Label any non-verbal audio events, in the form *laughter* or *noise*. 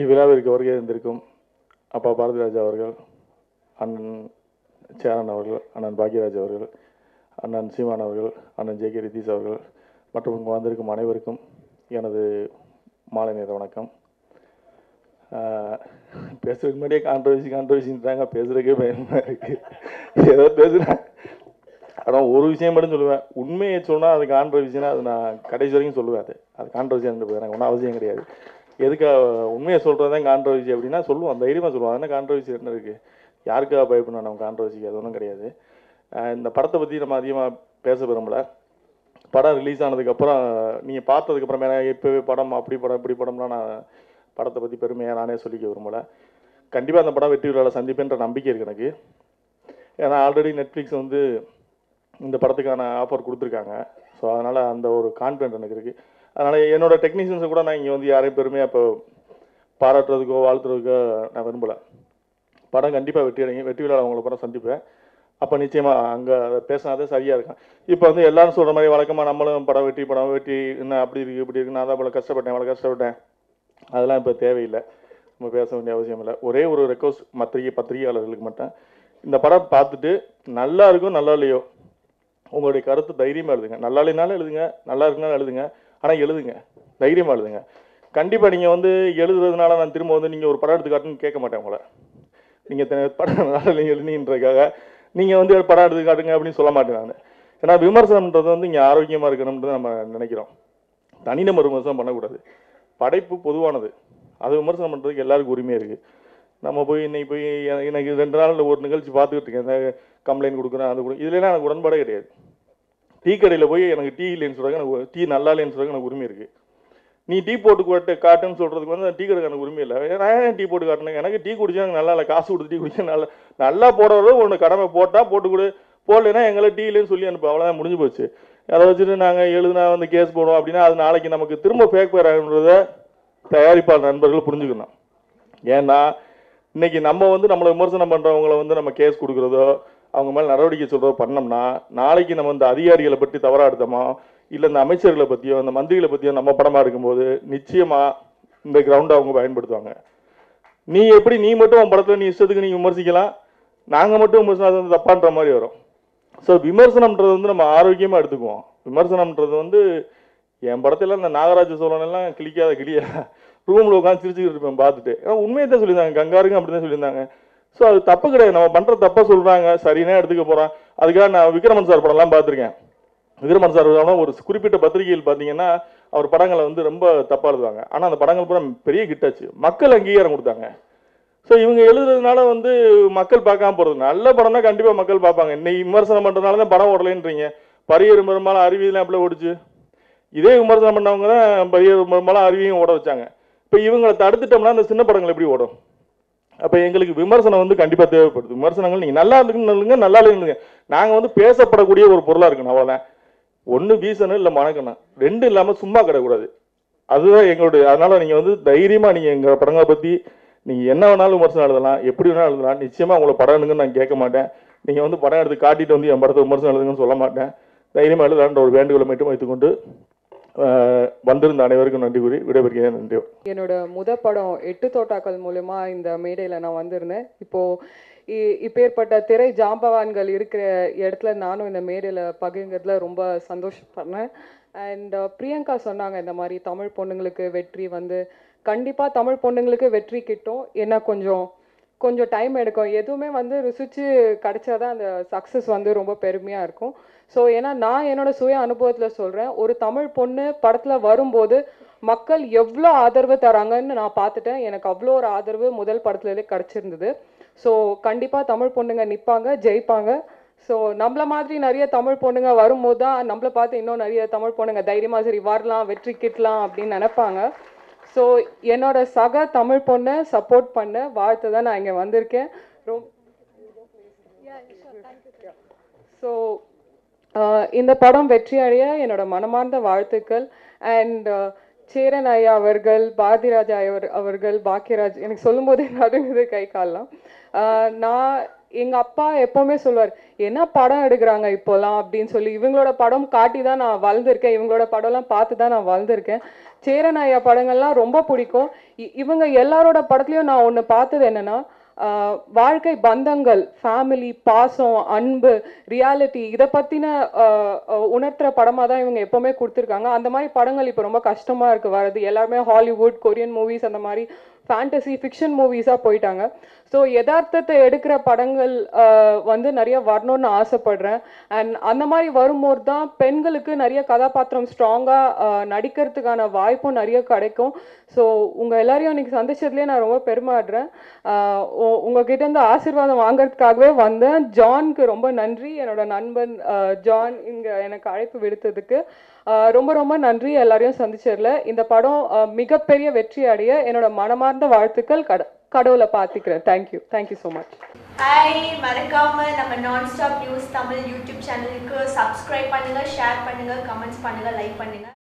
இவ்விழாவிற்கு வருகை இருந்திருக்கும் அப்பா பாரதிராஜா அவர்கள் அண்ணன் சேரன் அவர்கள் அண்ணன் பாக்யராஜ் அவர்கள் அண்ணன் சீமான் அவர்கள் அண்ணன் ஜே கே ரிதீஷ் அவர்கள் மற்றும் இங்கு வந்திருக்கும் அனைவருக்கும் எனது மாலை நேர வணக்கம். பேசுறதுக்கு முன்னாடியே கான்ட்ரவர்சி கான்ட்ரவர்சின்றாங்க பேசுறதுக்கே பயமா ஏதோ பேசுகிறேன் ஆனால் ஒரு விஷயம் மட்டும் சொல்லுவேன். உண்மையை சொன்னால் அது கான்ட்ரவர்சினா அது நான் கடைசி வரைக்கும் சொல்லுவேன் அது. அது கான்ட்ரவர்சி போயிடுறாங்க. ஒன்றும் அவசியம் கிடையாது. எதுக்கு உண்மையை சொல்கிறது தான் கான்ட்ரவர்சி அப்படின்னா சொல்லுவோம் தைரியமாக சொல்லுவோம் அது என்ன கான்ட்ரவர்சி என்ன இருக்குது யாருக்காக பயப்படணும் நம்ம கான்ட்ரவர்சிக்கு அது ஒன்றும் கிடையாது. இந்த படத்தை பற்றி நம்ம அதிகமாக பேச விரும்பல. படம் ரிலீஸ் ஆனதுக்கப்புறம் நீங்கள் பார்த்ததுக்கப்புறம் ஏன்னா இப்போவே படம் அப்படி படம் இப்படி படம்லாம் நான் படத்தை பற்றி பெருமையாக நானே சொல்லிக்க விரும்பல. கண்டிப்பாக அந்த படம் வெற்றி விழாவில் சந்திப்புன்ற நம்பிக்கை இருக்குது எனக்கு. ஏன்னா ஆல்ரெடி நெட்ஃப்ளிக்ஸ் வந்து இந்த படத்துக்கான ஆஃபர் கொடுத்துருக்காங்க. ஸோ அதனால் அந்த ஒரு கான்ஃபிடென்ட் எனக்கு இருக்குது அதனால் என்னோட டெக்னீஷியன்ஸை கூட நான் இங்கே வந்து யாரையும் பெருமையாக இப்போ பாராட்டுறதுக்கோ வாழ்த்துறதுக்கோ நான் விரும்பலை. படம் கண்டிப்பாக வெற்றி அடைங்க வெற்றி விழாவில் அவங்கள படம் சந்திப்பேன். அப்போ நிச்சயமாக அங்கே பேசினாதே சரியாக இருக்கும். இப்போ வந்து எல்லாரும் சொல்கிற மாதிரி வழக்கமாக நம்மளும் படம் வெட்டி படம் வெட்டி என்ன அப்படி இருக்குது இப்படி இருக்குது நான் தான் இவ்வளோ கஷ்டப்பட்டேன் இவ்வளோ கஷ்டப்பட்டேன். அதெல்லாம் இப்போ தேவையில்லை. நம்ம பேச வேண்டிய அவசியம் இல்லை. ஒரே ஒரு ரெக்வஸ்ட் மத்திரிகை பத்திரிகையாளர்களுக்கு மட்டும். இந்த படம் பார்த்துட்டு நல்லா இருக்கும் நல்லா இல்லையோ? உங்களுடைய கருத்து தைரியமாக எழுதுங்க. நல்லா இல்லைனாலும் எழுதுங்க நல்லா இருக்குனாலும் எழுதுங்க ஆனால் எழுதுங்க. தைரியமாக எழுதுங்க. கண்டிப்பாக நீங்கள் வந்து எழுதுறதுனால நான் திரும்ப வந்து நீங்கள் ஒரு படம் எடுத்து காட்டுன்னு கேட்க மாட்டேன் உங்களை. நீங்கள் படம் *laughs* நல்லா இல்லைங்க எழுதின்றதுக்காக நீங்கள் வந்து படம் எடுத்து காட்டுங்க அப்படின்னு சொல்ல மாட்டேன் நான். ஏன்னா விமர்சனம்ன்றது வந்து இங்கே ஆரோக்கியமாக இருக்கணும்ன்றது நம்ம நினைக்கிறோம். தனிநபர் விமர்சனம் பண்ணக்கூடாது. படைப்பு பொதுவானது. அது விமர்சனம் பண்ணுறதுக்கு எல்லாருக்கும் உரிமையாக இருக்குது நம்ம போய் இன்னைக்கு போய் எனக்கு ரெண்டு நாள் ஒரு நிகழ்ச்சி பார்த்துக்கிட்டு இருக்கேன். கம்ப்ளைண்ட் கொடுக்குறேன் அது கொடு இதுலாம் எனக்கு உடன்பாடே கிடையாது. டீ கடையில் போய் எனக்கு டீ இல்லைன்னு சொல்கிறாங்க எனக்கு டீ நல்லா இல்லைன்னு சொல்கிறாங்க எனக்கு உரிமை இருக்குது நீ டீ போட்டு காட்டு காட்டுன்னு சொல்கிறதுக்கு வந்து டீ கடைக்கு எனக்கு உரிமை இல்லை. நான் ஏன் டீ போட்டு காட்டினேன்? எனக்கு டீ குடிச்சா எனக்கு நல்லா இல்லை காசு கொடுத்து டீ குடிச்சா நல்லா நல்லா போடுறது ஒன்று கடமை போட்டால் போட்டு கொடு. போடலைன்னா எங்களை டீ இல்லைன்னு சொல்லி அனுப்பு. அவ்வளோதான் முடிஞ்சு போச்சு. அதை வச்சுட்டு நாங்கள் எழுதுனா வந்து கேஸ் போடுவோம் அப்படின்னா அது நாளைக்கு நமக்கு திரும்ப ஃபேக் பேர் ஆகுன்றத தயாரிப்பாளர் நண்பர்கள் புரிஞ்சுக்கணும். ஏன்னா இன்னைக்கு நம்ம வந்து நம்மளை விமர்சனம் பண்ணுறவங்கள வந்து நம்ம கேஸ் கொடுக்குறதோ அவங்க மேல நடவடிக்கை சொல்றதோ பண்ணோம்னா நாளைக்கு நம்ம இந்த அதிகாரிகளை பற்றி தவறா எடுத்தோமோ இல்லை இந்த அமைச்சர்களை பத்தியோ இந்த மந்திரிகளை பத்தியோ நம்ம படமா எடுக்கும்போது நிச்சயமா இந்த கிரவுண்டை அவங்க பயன்படுத்துவாங்க. நீ எப்படி நீ மட்டும் உன் படத்தில் நீ இஷ்டத்துக்கு நீ விமர்சிக்கலாம் நாங்கள் மட்டும் விமர்சனம் அது வந்து தப்பான்ற மாதிரி வரும். ஸோ விமர்சனம்ன்றது வந்து நம்ம ஆரோக்கியமாக எடுத்துக்குவோம். விமர்சனம்ன்றது வந்து என் படத்தில் இந்த நாகராஜ சோழன் எல்லாம் கிளிக்காத கிளியா? ரூமில் உட்காந்து சிரிச்சுக்கிட்டு இருப்பேன் பார்த்துட்டு. ஏன்னா உண்மையை தான் சொல்லியிருந்தாங்க. கங்காருங்க அப்படி தான் சொல்லியிருந்தாங்க. ஸோ அது தப்பு கிடையாது. நம்ம பண்ணுற தப்பாக சொல்கிறாங்க சரின்னா எடுத்துக்க போகிறான் அதுக்காக நான் விக்ரமன் சார் படம்லாம் பார்த்துருக்கேன். விக்ரமன் சார் ஒரு குறிப்பிட்ட பத்திரிகையில் பார்த்தீங்கன்னா அவர் படங்களை வந்து ரொம்ப தப்பாக எழுதுவாங்க. ஆனால் அந்த படங்கள் பூரா பெரிய கிட்டாச்சு மக்கள் அங்கீகாரம் கொடுத்தாங்க. ஸோ இவங்க எழுதுறதுனால வந்து மக்கள் பார்க்காம போகிறது நல்ல படம்னா கண்டிப்பாக மக்கள் பார்ப்பாங்க. இன்னைக்கு விமர்சனம் பண்ணுறதுனால தான் படம் ஓடலைன்றீங்க. பரியர் பெரும்பாலும் அருவியெல்லாம் அப்படியே ஓடிச்சு. இதே விமர்சனம் பண்ணவங்க தான் பரியர் பெரும்பாலும் அருவியும் ஓட வச்சாங்க. இப்போ இவங்களை தடுத்துட்டோம்னா அந்த சின்ன படங்கள் எப்படி ஓடும்? அப்போ எங்களுக்கு விமர்சனம் வந்து கண்டிப்பாக தேவைப்படுது. விமர்சனங்கள் நீங்கள் நல்லா இருக்குன்னு நல்லா இல்லைங்க நாங்கள் வந்து பேசப்படக்கூடிய ஒரு பொருளாக இருக்கணும் அவ்வளோதான் ஒன்று வீசணும் இல்லை மணக்கணும். ரெண்டும் இல்லாமல் சும்மா கிடக்கூடாது அதுதான் எங்களுடைய அதனால் நீங்கள் வந்து தைரியமாக நீங்கள் எங்கள் படங்களை பற்றி நீங்கள் என்ன வேணாலும் விமர்சனம் எழுதலாம் எப்படி வேணாலும் எழுதலாம். நிச்சயமாக உங்களை படம் எடுங்கன்னு நான் கேட்க மாட்டேன். நீங்கள் வந்து படம் எடுத்து காட்டிட்டு வந்து என் படத்தை விமர்சனம் எழுதுங்கன்னு சொல்ல மாட்டேன். தைரியமாக எழுதலான்ற ஒரு வேண்டுகோளை மட்டும் வைத்துக்கொண்டு வந்திருந்த அனைவருக்கும் நன்றி கூறி விடைபெறுகிறேன். நன்றி. என்னோட முத படம் எட்டு தோட்டாக்கள் மூலமா இந்த மேடையில் நான் வந்திருந்தேன். இப்போ இ- இப்பேற்பட்ட திரை ஜாம்பவான்கள் இருக்கிற இடத்துல நானும் இந்த மேடையில் பகிர்ங்கிறதுல ரொம்ப சந்தோஷப்படுறேன். அண்ட் uh, பிரியங்கா சொன்னாங்க இந்த மாதிரி தமிழ் பொண்ணுங்களுக்கு வெற்றி வந்து கண்டிப்பாக தமிழ் பொண்ணுங்களுக்கு வெற்றி கிட்டும். ஏன்னா கொஞ்சம் கொஞ்சம் டைம் எடுக்கும். எதுவுமே வந்து ருசிச்சு கிடைச்சாதான் அந்த சக்ஸஸ் வந்து ரொம்ப பெருமையாக இருக்கும். ஸோ ஏன்னா நான் என்னோட சுய அனுபவத்தில் சொல்கிறேன் ஒரு தமிழ் பொண்ணு படத்தில் வரும்போது மக்கள் எவ்வளோ ஆதரவு தராங்கன்னு நான் பார்த்துட்டேன். எனக்கு அவ்வளோ ஒரு ஆதரவு முதல் படத்துலேயே கிடச்சிருந்தது. ஸோ கண்டிப்பாக தமிழ் பொண்ணுங்க நிற்பாங்க ஜெயிப்பாங்க. ஸோ நம்மள மாதிரி நிறைய தமிழ் பொண்ணுங்க வரும்போது தான் நம்மளை பார்த்து இன்னும் நிறைய தமிழ் பொண்ணுங்க தைரியமாக சரி வரலாம் வெற்றி கிட்டலாம் அப்படின்னு நினைப்பாங்க. ஸோ என்னோட சக தமிழ் பொண்ணை சப்போர்ட் பண்ண வாழ்த்து தான் நான் இங்கே வந்திருக்கேன். ரொம்ப ஸோ இந்த படம் வெற்றி அடைய என்னோட மனமார்ந்த வாழ்த்துக்கள். அண்ட் சேரன் ஐயா அவர்கள் பாரதிராஜா அவர் அவர்கள் பாக்கியராஜ் எனக்கு சொல்லும்போதே நடுங்குது கை கால்லாம். ஆஹ் நான் எங்கள் அப்பா எப்போவுமே சொல்லுவார் என்ன படம் எடுக்கிறாங்க இப்போலாம்? அப்படின்னு சொல்லி இவங்களோட படம் காட்டி தான் நான் வளர்ந்துருக்கேன். இவங்களோட படம்லாம் பார்த்து தான் நான் வளர்ந்துருக்கேன். சேரன் ஐயா படங்கள்லாம் ரொம்ப பிடிக்கும். இ- இவங்க எல்லாரோட படத்துலையும் நான் ஒன்று பார்த்தது என்னென்னா வாழ்க்கை பந்தங்கள் ஃபேமிலி பாசம் அன்பு ரியாலிட்டி இதை பற்றின உணர்த்துற படமாக தான் இவங்க எப்போவுமே கொடுத்துருக்காங்க. அந்த மாதிரி படங்கள் இப்போ ரொம்ப கஷ்டமாக இருக்குது வர்றது எல்லாருமே ஹாலிவுட் கொரியன் மூவிஸ் அந்த மாதிரி ஃபேண்டசி ஃபிக்ஷன் மூவிஸாக போயிட்டாங்க. ஸோ யதார்த்தத்தை எடுக்கிற படங்கள் வந்து நிறைய வரணும்னு ஆசைப்படுறேன். அண்ட் அந்த மாதிரி வரும்போது தான் பெண்களுக்கு நிறைய கதாபாத்திரம் ஸ்ட்ராங்காக நடிக்கிறதுக்கான வாய்ப்பும் நிறைய கிடைக்கும். ஸோ உங்கள் எல்லாரையும் இன்னைக்கு சந்திச்சதுலேயே நான் ரொம்ப பெருமாடுறேன் உ- உங்ககிட்ட இருந்து ஆசீர்வாதம் வாங்குறதுக்காகவே வந்தேன். ஜான்க்கு ரொம்ப நன்றி. என்னோட நண்பன் ஜான் இங்கே எனக்கு அழைப்பு விடுத்ததுக்கு. ரொம்ப ரொம்ப நன்றி. எல்லாரையும் சந்திச்சதுல. இந்த படம் மிகப்பெரிய வெற்றி அடைய என்னோட மனமார்ந்த வாழ்த்துக்கள் கட கடவுளை பார்த்துக்கிறேன். Thank you thank you so much hi மறக்காம நம்ம நான் ஸ்டாப் நியூஸ் தமிழ் யூடியூப் சேனலுக்கு சப்ஸ்கிரைப் பண்ணுங்க ஷேர் பண்ணுங்க கமெண்ட்ஸ் பண்ணுங்க லைக் பண்ணுங்க.